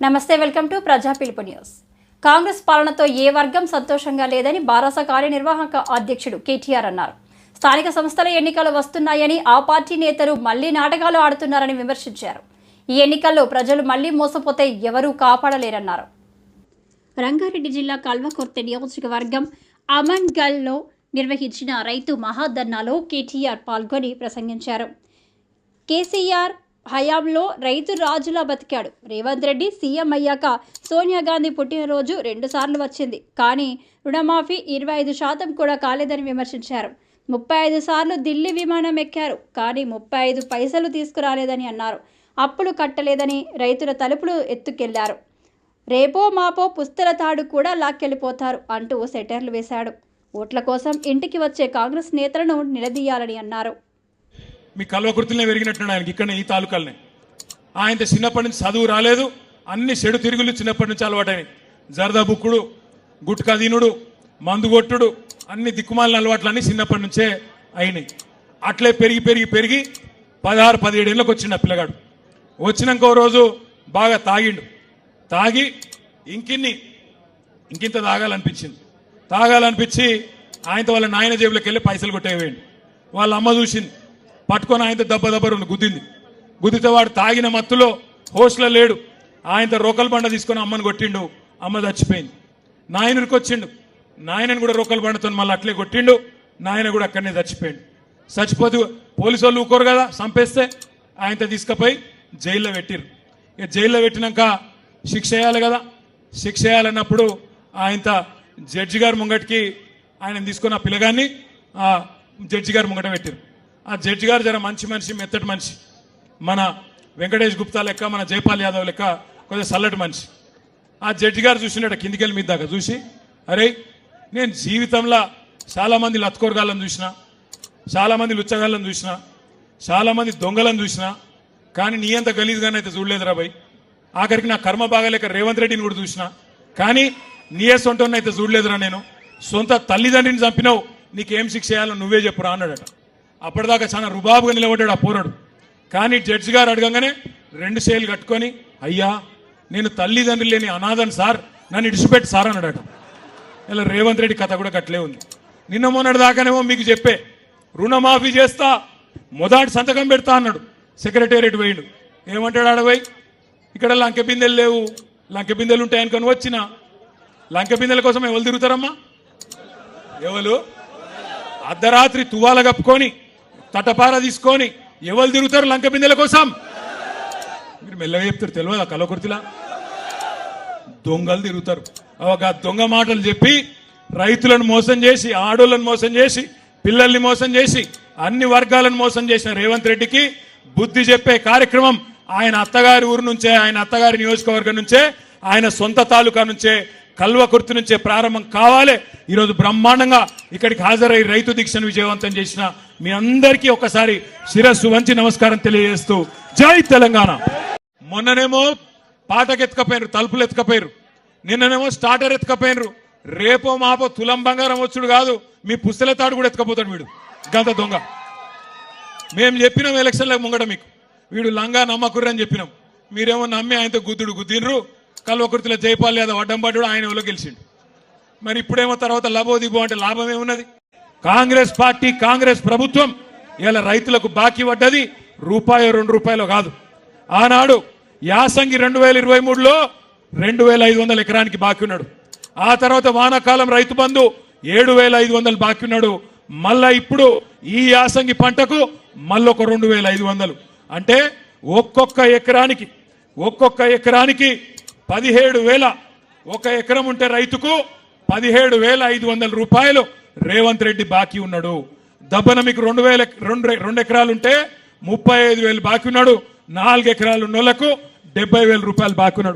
నమస్తే welcome to ప్రజా పిలుపు న్యూస్. కాంగ్రెస్ పాలనతో ఏ వర్గం సంతోషంగా లేదని బారాస కార్యనిర్వాహక అధ్యక్షుడు కేటీఆర్ అన్నారు. స్థానిక సంస్థల ఎన్నికలు వస్తున్నాయని ఆ పార్టీ నేతలు మళ్ళీ నాటకాలు ఆడుతున్నారని విమర్శించారు. ఈ ఎన్నికల్లో ప్రజలు మళ్ళీ మోసపోతే ఎవరూ కాపాడలేరన్నారు. రంగారెడ్డి జిల్లా కల్వకుర్తి నియోజకవర్గం అమన్గల్లో నిర్వహించిన రైతు మహాధర్నాలో కేటీఆర్ పాల్గొని ప్రసంగించారు. కేసీఆర్ హయాంలో రైతు రాజులా బతికాడు. రేవంత్ రెడ్డి సీఎం అయ్యాక సోనియా గాంధీ పుట్టినరోజు రెండుసార్లు వచ్చింది. కానీ రుణమాఫీ ఇరవై ఐదు శాతం కూడా కాలేదని విమర్శించారు. ముప్పై ఐదు సార్లు ఢిల్లీ విమానం ఎక్కారు. కానీ ముప్పై ఐదు పైసలు తీసుకురాలేదని అన్నారు. అప్పులు కట్టలేదని రైతుల తలుపులు ఎత్తుకెళ్ళారు. రేపో మాపో పుస్తల తాడు కూడా లాక్కెళ్ళిపోతారు అంటూ సెటర్లు వేశాడు. ఓట్ల కోసం ఇంటికి వచ్చే కాంగ్రెస్ నేతలను నిలదీయాలని అన్నారు. మీ కల్వకుర్తిలోనే పెరిగినట్టున్నాడు ఆయనకి ఇక్కడ ఈ తాలూకాలనే. ఆయన చిన్నప్పటి నుంచి చదువు రాలేదు అన్ని చెడు తిరుగులు చిన్నప్పటి నుంచి అలవాటైనవి జరదా బుక్కుడు గుట్కా దీనుడు మందు కొట్టుడు అన్ని దిక్కుమాలిన అలవాట్లన్నీ చిన్నప్పటి నుంచే అయినాయి. అట్లే పెరిగి పెరిగి పెరిగి పదహారు పదిహేడు ఏళ్ళకి వచ్చిండు ఆ పిల్లగాడు. వచ్చినాక రోజు బాగా తాగిండు. తాగి ఇంకిన్ని ఇంకింత తాగాలనిపించింది. తాగాలనిపించి ఆయనతో వాళ్ళ నాయన జేబులోకి వెళ్ళి పైసలు కొట్టేవేయండి వాళ్ళ అమ్మ చూసింది పట్టుకొని ఆయనతో దెబ్బ దెబ్బ గుద్దింది. గుద్దితే వాడు తాగిన మత్తులో హోస్లో లేడు. ఆయనతో రోకల్ బండ తీసుకొని అమ్మని కొట్టిండు. అమ్మ చచ్చిపోయింది. నాయనుడికి వచ్చిండు. నాయనని కూడా రోకల్ బండతో మళ్ళీ అట్లే కొట్టిండు. నాయన కూడా అక్కడనే చచ్చిపోయిండు. చచ్చిపోతే పోలీసు వాళ్ళు ఊకోరు కదా చంపేస్తే ఆయనతో తీసుకుపోయి జైల్లో పెట్టిరు ఇక జైల్లో పెట్టినాక శిక్ష వేయాలి కదా. శిక్ష వేయాలన్నప్పుడు ఆయన జడ్జి గారు ముంగటికి ఆయన తీసుకున్న పిల్లగాన్ని ఆ జడ్జి గారు ముంగట పెట్టారు ఆ జడ్జి గారు జర మంచి మనిషి మెత్తటి మనిషి. మన వెంకటేష్ గుప్తా లెక్క మన జైపాల్ యాదవ్ లెక్క కొంచెం చల్లటి మనిషి. ఆ జడ్జి గారు చూసినాడు కిందికెళ్ళి మీద దాకా చూసి అరే నేను జీవితంలో చాలామంది లత్కోరగాళ్ళని చూసిన చాలామంది లుచ్చగాళ్ళని చూసిన చాలామంది దొంగలను చూసిన కానీ నీ అంత గలీజ్గానే అయితే చూడలేదురా భయ్. ఆఖరికి నా కర్మ బాగాలేక రేవంత్ రెడ్డిని కూడా చూసిన కానీ నీయే సొంటని చూడలేదురా నేను. సొంత తల్లిదండ్రిని చంపినావు నీకేం శిక్ష చేయాలో నువ్వే చెప్పురా అన్నాడట. అప్పటిదాకా చాలా రుబాబుగా నిలబడ్డాడు ఆ పోరాడు. కానీ జడ్జి గారు అడగంగానే రెండు సేలు కట్టుకొని అయ్యా నేను తల్లిదండ్రులు లేని అనాథన్ సార్ నన్ను ఇడిచిపెట్టి సార్ అన్నాడట. ఇలా రేవంత్ రెడ్డి కథ కూడా కట్టలే ఉంది. నిన్న మొన్నటి దాకానేమో మీకు చెప్పే రుణమాఫీ చేస్తా మొదటి సంతకం పెడతా అన్నాడు. సెక్రటేరియట్ పోయిండు. ఏమంటాడు ఆడపోయి ఇక్కడ లంకె బిందెలు లేవు. లంకె బిందెలు ఉంటాయనుకొని వచ్చిన లంకె బిందెల కోసం ఎవరు తిరుగుతారమ్మా? ఎవరు? అర్ధరాత్రి తువాల కప్పుకొని తటపార తీసుకొని ఎవరు తిరుగుతారు లంక బిందెల కోసం? మీరు మెల్లగా చెప్తారు తెలియదా కలకుర్తిలా దొంగలు తిరుగుతారు. ఒక దొంగ మాటలు చెప్పి రైతులను మోసం చేసి ఆడోళ్ళను మోసం చేసి పిల్లల్ని మోసం చేసి అన్ని వర్గాలను మోసం చేసిన రేవంత్ రెడ్డికి బుద్ధి చెప్పే కార్యక్రమం ఆయన అత్తగారి ఊరు నుంచే ఆయన అత్తగారి నియోజకవర్గం నుంచే ఆయన సొంత తాలూకా నుంచే కల్వకుర్తి నుంచే ప్రారంభం కావాలి. ఈరోజు బ్రహ్మాండంగా ఇక్కడికి హాజరై రైతు దీక్షను విజయవంతం చేసిన మీ అందరికీ ఒకసారి శిరస్సు వంచి నమస్కారం తెలియజేస్తూ జై తెలంగాణ. మొన్ననేమో పాటకు ఎత్తుకపోయినరు తలుపులు ఎత్తుకపోయారు నిన్ననేమో స్టార్టర్ ఎత్తుకపోయినరు. రేపో మాపో తులం బంగారం వచ్చుడు కాదు మీ పుస్తల తాడు కూడా ఎత్తుకపోతాడు వీడు. గంత దొంగ. మేము చెప్పినాం ఎలక్షన్లకు ముంగట మీకు. వీడు లంగా నమ్మకుర్రని చెప్పినాం. మీరేమో నమ్మి ఆయనతో గుద్దుడు గుద్దినరు కల్వకుర్తిలో జైపాల్ యాదవ్ అడ్డం పడ్డాడు ఆయన ఎవరో గెలిచిండు. మరి ఇప్పుడేమో తర్వాత లబో దిబో అంటే లాభం ఏమున్నది? కాంగ్రెస్ పార్టీ కాంగ్రెస్ ప్రభుత్వం ఇలా రైతులకు బాకీ పడ్డది. రూపాయి రెండు రూపాయలు కాదు. ఆనాడు యాసంగి రెండు వేల ఇరవై మూడులో రెండు వేల ఐదు వందల ఎకరానికి బాకీ ఉన్నాడు. ఆ తర్వాత వానాకాలం రైతు బంధు ఏడు వేల ఐదు వందలు బాకీ ఉన్నాడు. మళ్ళా ఇప్పుడు ఈ యాసంగి పంటకు మళ్ళొక రెండు వేల ఐదు వందలు. అంటే ఒక్కొక్క ఎకరానికి ఒక్కొక్క ఎకరానికి పదిహేడు వేల. ఒక ఎకరం ఉంటే రైతుకు పదిహేడు వేల ఐదు వందల రూపాయలు. రేవంత్ రెడ్డి బాకీ ఉన్నాడు. దబ్బన మీకు రెండు వేల రెండు రెండు ఎకరాలు ఉంటే ముప్పై ఐదు వేలు బాకీ ఉన్నాడు. నాలుగు ఎకరాలు ఉన్నోళ్ళకు డెబ్బై వేల రూపాయలు బాకీ ఉన్నాడు.